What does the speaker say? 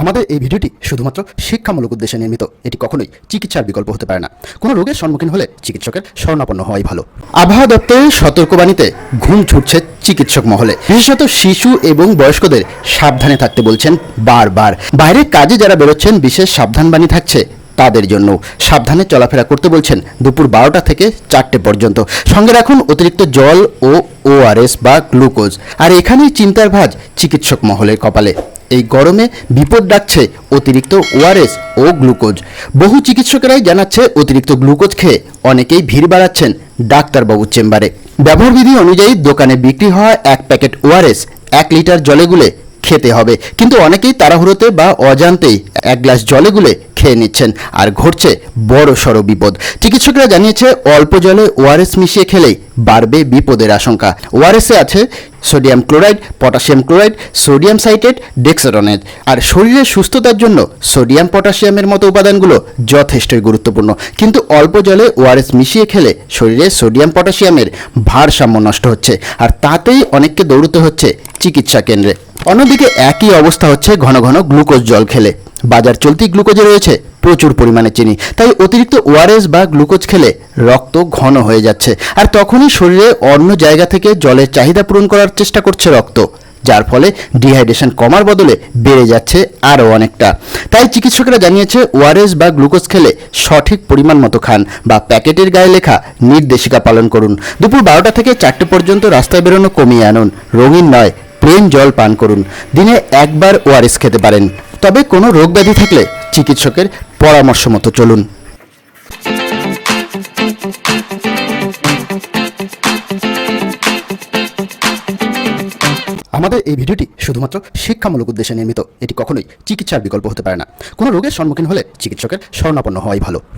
আমাদের এই ভিডিওটি শুধুমাত্র শিক্ষামূলক উদ্দেশ্যে নির্মিত। এটি কখনোই চিকিৎসার বিকল্প হতে পারে না। কোনো রোগের সম্মুখীন হলে চিকিৎসকের শরণাপন্ন হওয়াই ভালো। আবহাওয়া দপ্তরের সতর্কবাণীতে ঘুম ছুটছে চিকিৎসক মহলে। বিশেষত শিশু এবং বয়স্কদের সাবধানে থাকতে বলছেন বারবার। বাইরে কাজে যারা বেরোচ্ছেন, বিশেষ সাবধানবাণী থাকছে তাদের জন্য। সাবধানে চলাফেরা করতে বলছেন দুপুর বারোটা থেকে চারটে পর্যন্ত। সঙ্গে রাখুন অতিরিক্ত জল ও ওআরএস বা গ্লুকোজ। আর এখানেই চিন্তার ভাঁজ চিকিৎসক মহলের কপালে। এই গরমে বিপদ ডাকছে অতিরিক্ত ওআরএস ও গ্লুকোজ। বহু চিকিৎসকেরাই জানাচ্ছে অতিরিক্ত গ্লুকোজ খেয়ে অনেকেই ভিড় বাড়াচ্ছেন ডাক্তারবাবুর চেম্বারে। ব্যবহারবিধি অনুযায়ী দোকানে বিক্রি হওয়া এক প্যাকেট ওআরএস এক লিটার জলে গুলে খেতে হবে। কিন্তু অনেকেই তাড়াহুড়োতে বা অজান্তেই এক গ্লাস জলে গুলে খেয়ে নিচ্ছেন। আর ঘটছে বড় সড় বিপদ। চিকিৎসকরা জানিয়েছে, অল্প জলে ওআরএস মিশিয়ে খেলেই বাড়বে বিপদের আশঙ্কা। ওআরএসে আছে sodium chloride, potassium chloride, sodium citrate ডেক্সারনেজ আর শরীরের সুস্থতার জন্য সোডিয়াম, পটাশিয়ামের মতো উপাদানগুলো যথেষ্টই গুরুত্বপূর্ণ। কিন্তু অল্প জলে ওআরএস মিশিয়ে খেলে শরীরে সোডিয়াম, পটাশিয়ামের ভারসাম্য নষ্ট হচ্ছে আর তাতেই অনেককে দৌড়তে হচ্ছে চিকিৎসা কেন্দ্রে। অন্যদিকে একই অবস্থা হচ্ছে ঘন ঘন গ্লুকোজ জল খেলে। বাজার চলতি গ্লুকোজে রয়েছে প্রচুর পরিমাণে চিনি। তাই অতিরিক্ত ওআরএস বা গ্লুকোজ খেলে রক্ত ঘন হয়ে যাচ্ছে। আর তখনই শরীরে অন্য জায়গা থেকে জলের চাহিদা পূরণ করার চেষ্টা করছে রক্ত। যার ফলে ডিহাইড্রেশন কমার বদলে বেড়ে যাচ্ছে আরও অনেকটা। তাই চিকিৎসকেরা জানিয়েছে ওআরএস বা গ্লুকোজ খেলে সঠিক পরিমাণ মতো খান বা প্যাকেটের গায়ে লেখা নির্দেশিকা পালন করুন। দুপুর বারোটা থেকে চারটে পর্যন্ত রাস্তায় বেরোনো কমিয়ে আনুন। রঙিন নয় প্লেন জল পান করুন। দিনে একবার ওআরএস খেতে পারেন। তবে কোনো রোগ ব্যাধি থাকলে চিকিৎসকের পরামর্শ মতো চলুন। আমাদের এই ভিডিওটি শুধুমাত্র শিক্ষামূলক উদ্দেশ্যে নির্মিত। এটি কখনোই চিকিৎসার বিকল্প হতে পারে না। কোনো রোগের সম্মুখীন হলে চিকিৎসকের শরণাপন্ন হওয়াই ভালো।